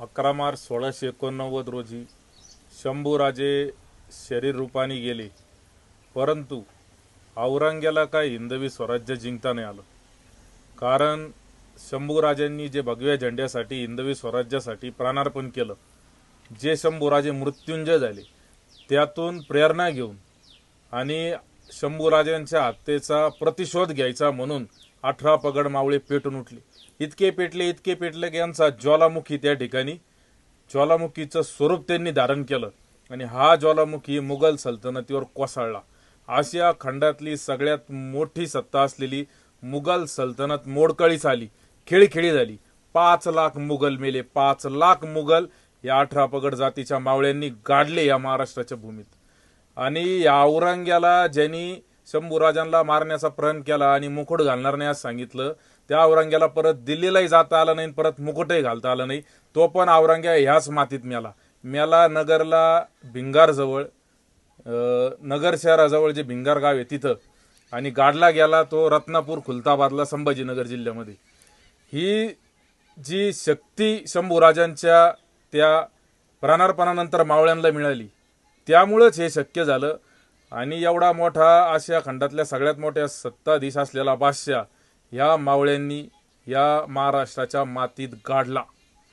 अकरा मार्च सोळाशे एकोणनव्वद रोजी शंभूराजे शरीर रूपाने गेले. परंतु औरंग्याला काय हिंदवी स्वराज्य जिंकता नाही आलं. कारण शंभूराजांनी जे भगव्या झेंड्यासाठी हिंदवी स्वराज्यासाठी प्राणार्पण केलं जे शंभूराजे मृत्युंजय झाले त्यातून प्रेरणा घेऊन आणि शंभूराजांच्या हत्येचा प्रतिशोध घ्यायचा म्हणून अठरा पगड मावळे पेटून उठले. इतके पेटले इतके पेटले की यांचा ज्वालामुखी त्या ठिकाणी ज्वालामुखीचं स्वरूप त्यांनी धारण केलं. आणि हा ज्वालामुखी मुघल सल्तनतीवर कोसळला. आशिया खंडातली सगळ्यात मोठी सत्ता असलेली मुघल सल्तनत मोडकळीस आली खेळीखेळी झाली. पाच लाख मुघल मेले पाच लाख मुघल या अठरा पगड जातीच्या मावळ्यांनी गाडले या महाराष्ट्राच्या भूमीत. आणि या औरंग्याला ज्यांनी शंभूराजांना मारण्याचा प्रण केला आणि मुकुट घालणार नाही असं सांगितलं त्या औरंग्याला परत दिल्लीलाही जाता आलं नाही परत मुकुटही घालता आलं नाही. तो पण औरंग्या ह्याच मातीत मेला. मेला नगरला भिंगारजवळ नगर शहराजवळ जे भिंगार गाव आहे तिथं. आणि गाडला गेला तो रत्नापूर खुलताबादला संभाजीनगर जिल्ह्यामध्ये. ही जी शक्ती शंभूराजांच्या त्या प्राणार्पणानंतर मावळ्यांना मिळाली त्यामुळंच हे शक्य झालं. आणि एवढा मोठा आशिया खंडातल्या सगळ्यात मोठ्या सत्ताधीश असलेला बादशाह ह्या मावळ्यांनी या महाराष्ट्राच्या मातीत गाडला.